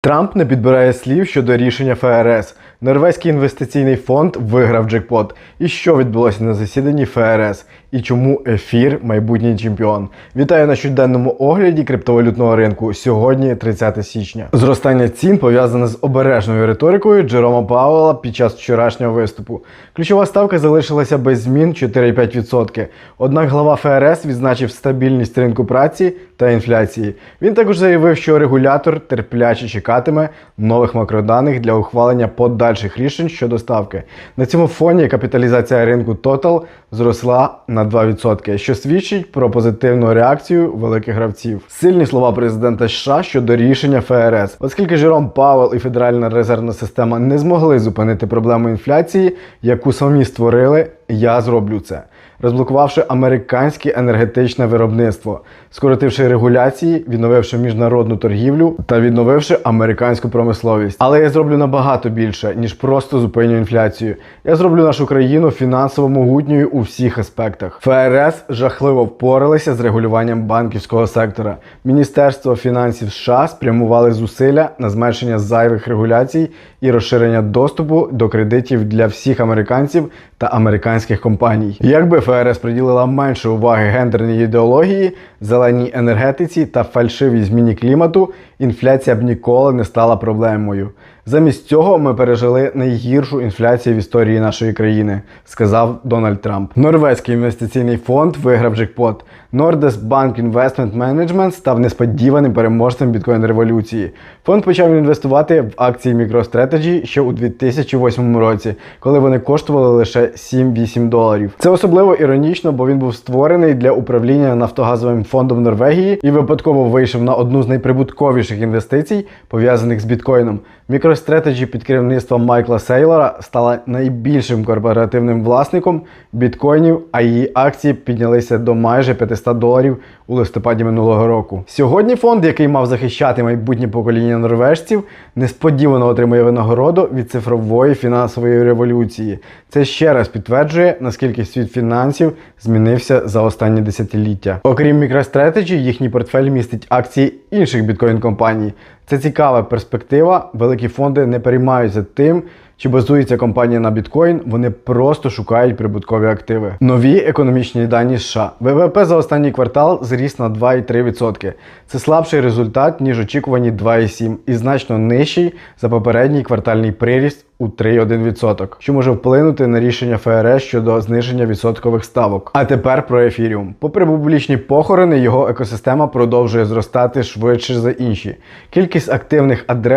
Трамп не підбирає слів щодо рішення ФРС. Норвезький інвестиційний фонд виграв джекпот. І що відбулося на засіданні ФРС? І чому ефір майбутній чемпіон? Вітаю на щоденному огляді криптовалютного ринку. Сьогодні 30 січня. Зростання цін пов'язане з обережною риторикою Джерома Пауела під час вчорашнього виступу. Ключова ставка залишилася без змін 4,5%. Однак глава ФРС відзначив стабільність ринку праці та інфляції. Він також заявив, що регулятор терпляче чекатиме нових макроданих для ухвалення подальших рішень щодо ставки. На цьому фоні капіталізація ринку Total зросла на 2%, що свідчить про позитивну реакцію великих гравців. Сильні слова президента США щодо рішення ФРС, оскільки Жером Павел і Федеральна резервна система не змогли зупинити проблему інфляції, яку самі створили. Я зроблю це, розблокувавши американське енергетичне виробництво, скоротивши регуляції, відновивши міжнародну торгівлю та відновивши американську промисловість. Але я зроблю набагато більше, ніж просто зупиню інфляцію. Я зроблю нашу країну фінансово могутньою у всіх аспектах. ФРС жахливо впоралися з регулюванням банківського сектора. Міністерство фінансів США спрямували зусилля на зменшення зайвих регуляцій і розширення доступу до кредитів для всіх американців та американських компаній. Якби ФРС приділила менше уваги гендерній ідеології, зеленій енергетиці та фальшивій зміні клімату, інфляція б ніколи не стала проблемою. Замість цього ми пережили найгіршу інфляцію в історії нашої країни, сказав Дональд Трамп. Норвезький інвестиційний фонд виграв джекпот. Nordes Bank Investment Management став несподіваним переможцем біткоін революції. Фонд почав інвестувати в акції MicroStrategy ще у 2008 році, коли вони коштували лише 7-8 доларів. Це особливо іронічно, бо він був створений для управління нафтогазовим фондом Норвегії і випадково вийшов на одну з найприбутковіших інвестицій, пов'язаних з біткоїном. MicroStrategy під керівництвом Майкла Сейлора стала найбільшим корпоративним власником біткоїнів, а її акції піднялися до майже 500 доларів у листопаді минулого року. Сьогодні фонд, який мав захищати майбутнє покоління норвежців, несподівано отримує винагороду від цифрової фінансової революції. Це ще раз підтверджує, наскільки світ фінансів змінився за останні десятиліття. Окрім MicroStrategy, їхній портфель містить акції інших біткоін-компаній. Це цікава перспектива. Великі фонди не переймаються тим, чи базується компанія на біткоін, вони просто шукають прибуткові активи. Нові економічні дані США. ВВП за останній квартал зріс на 2,3%. Це слабший результат, ніж очікувані 2,7% і значно нижчий за попередній квартальний приріст у 3,1%, що може вплинути на рішення ФРС щодо зниження відсоткових ставок. А тепер про ефіріум. Попри публічні похорони, його екосистема продовжує зростати швидше за інші. Кількість активних адрес